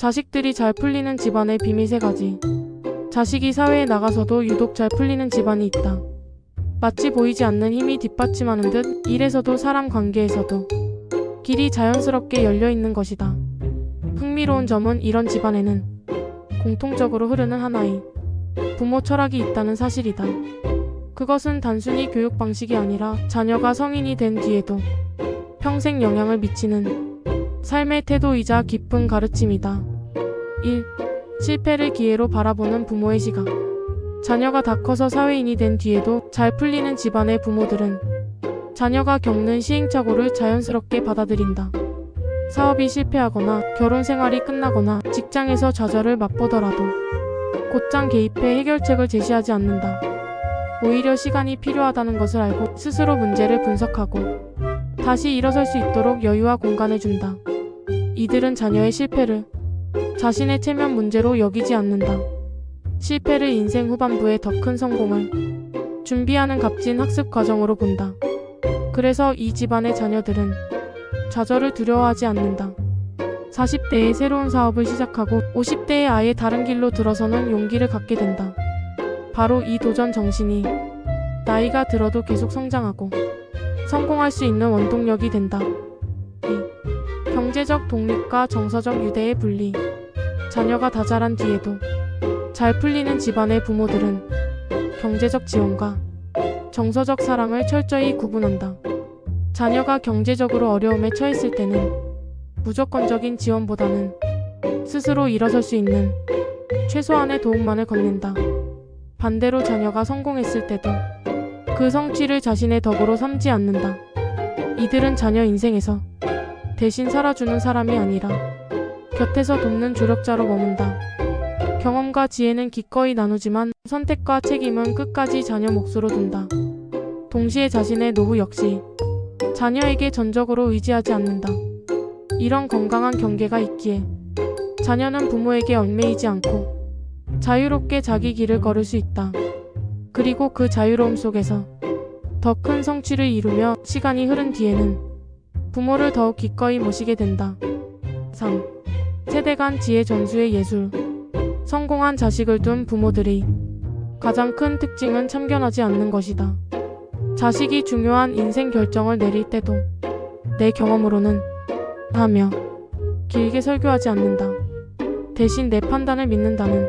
자식들이 잘 풀리는 집안의 비밀 세 가지. 자식이 사회에 나가서도 유독 잘 풀리는 집안이 있다. 마치 보이지 않는 힘이 뒷받침하는 듯 일에서도 사람 관계에서도 길이 자연스럽게 열려 있는 것이다. 흥미로운 점은 이런 집안에는 공통적으로 흐르는 하나의 부모 철학이 있다는 사실이다. 그것은 단순히 교육 방식이 아니라 자녀가 성인이 된 뒤에도 평생 영향을 미치는 삶의 태도이자 깊은 가르침이다. 1. 실패를 기회로 바라보는 부모의 시각. 자녀가 다 커서 사회인이 된 뒤에도 잘 풀리는 집안의 부모들은 자녀가 겪는 시행착오를 자연스럽게 받아들인다. 사업이 실패하거나 결혼 생활이 끝나거나 직장에서 좌절을 맛보더라도 곧장 개입해 해결책을 제시하지 않는다. 오히려 시간이 필요하다는 것을 알고 스스로 문제를 분석하고 다시 일어설 수 있도록 여유와 공간을 준다. 이들은 자녀의 실패를 자신의 체면 문제로 여기지 않는다. 실패를 인생 후반부의 더큰 성공을 준비하는 값진 학습 과정으로 본다. 그래서 이 집안의 자녀들은 좌절을 두려워하지 않는다. 40대에 새로운 사업을 시작하고 50대에 아예 다른 길로 들어서는 용기를 갖게 된다. 바로 이 도전 정신이 나이가 들어도 계속 성장하고 성공할 수 있는 원동력이 된다. 2. 경제적 독립과 정서적 유대의 분리. 자녀가 다 자란 뒤에도 잘 풀리는 집안의 부모들은 경제적 지원과 정서적 사랑을 철저히 구분한다. 자녀가 경제적으로 어려움에 처했을 때는 무조건적인 지원보다는 스스로 일어설 수 있는 최소한의 도움만을 건넨다. 반대로 자녀가 성공했을 때도 그 성취를 자신의 덕으로 삼지 않는다. 이들은 자녀 인생에서 대신 살아주는 사람이 아니라 곁에서 돕는 조력자로 머문다. 경험과 지혜는 기꺼이 나누지만 선택과 책임은 끝까지 자녀 몫으로 둔다. 동시에 자신의 노후 역시 자녀에게 전적으로 의지하지 않는다. 이런 건강한 경계가 있기에 자녀는 부모에게 얽매이지 않고 자유롭게 자기 길을 걸을 수 있다. 그리고 그 자유로움 속에서 더 큰 성취를 이루며 시간이 흐른 뒤에는 부모를 더욱 기꺼이 모시게 된다. 3. 세대 간 지혜 전수의 예술. 성공한 자식을 둔 부모들이 가장 큰 특징은 참견하지 않는 것이다. 자식이 중요한 인생 결정을 내릴 때도 내 경험으로는 하며 길게 설교하지 않는다. 대신 내 판단을 믿는다는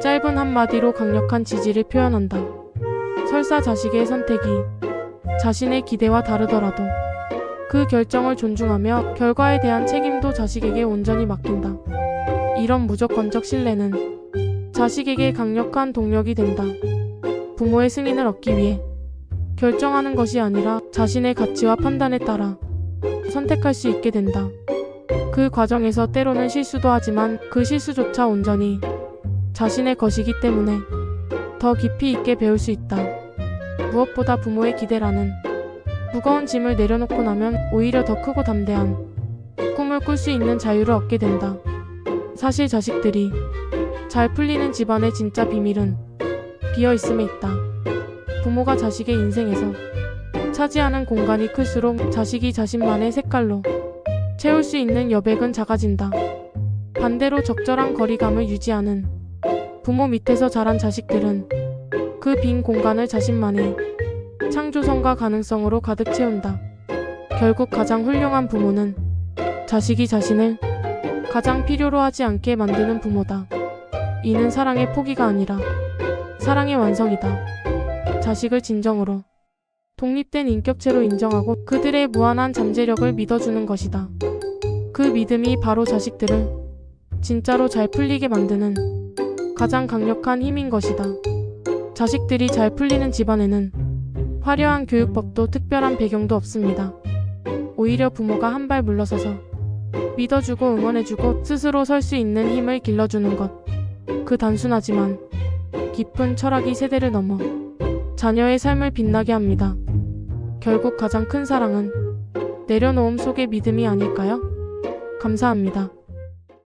짧은 한마디로 강력한 지지를 표현한다. 설사 자식의 선택이 자신의 기대와 다르더라도 그 결정을 존중하며 결과에 대한 책임도 자식에게 온전히 맡긴다. 이런 무조건적 신뢰는 자식에게 강력한 동력이 된다. 부모의 승인을 얻기 위해 결정하는 것이 아니라 자신의 가치와 판단에 따라 선택할 수 있게 된다. 그 과정에서 때로는 실수도 하지만 그 실수조차 온전히 자신의 것이기 때문에 더 깊이 있게 배울 수 있다. 무엇보다 부모의 기대라는 무거운 짐을 내려놓고 나면 오히려 더 크고 담대한 꿈을 꿀 수 있는 자유를 얻게 된다. 사실 자식들이 잘 풀리는 집안의 진짜 비밀은 비어 있음에 있다. 부모가 자식의 인생에서 차지하는 공간이 클수록 자식이 자신만의 색깔로 채울 수 있는 여백은 작아진다. 반대로 적절한 거리감을 유지하는 부모 밑에서 자란 자식들은 그 빈 공간을 자신만의 창조성과 가능성으로 가득 채운다. 결국 가장 훌륭한 부모는 자식이 자신을 가장 필요로 하지 않게 만드는 부모다. 이는 사랑의 포기가 아니라 사랑의 완성이다. 자식을 진정으로 독립된 인격체로 인정하고 그들의 무한한 잠재력을 믿어주는 것이다. 그 믿음이 바로 자식들을 진짜로 잘 풀리게 만드는 가장 강력한 힘인 것이다. 자식들이 잘 풀리는 집안에는 화려한 교육법도 특별한 배경도 없습니다. 오히려 부모가 한 발 물러서서 믿어주고 응원해주고 스스로 설 수 있는 힘을 길러주는 것. 그 단순하지만 깊은 철학이 세대를 넘어 자녀의 삶을 빛나게 합니다. 결국 가장 큰 사랑은 내려놓음 속의 믿음이 아닐까요? 감사합니다.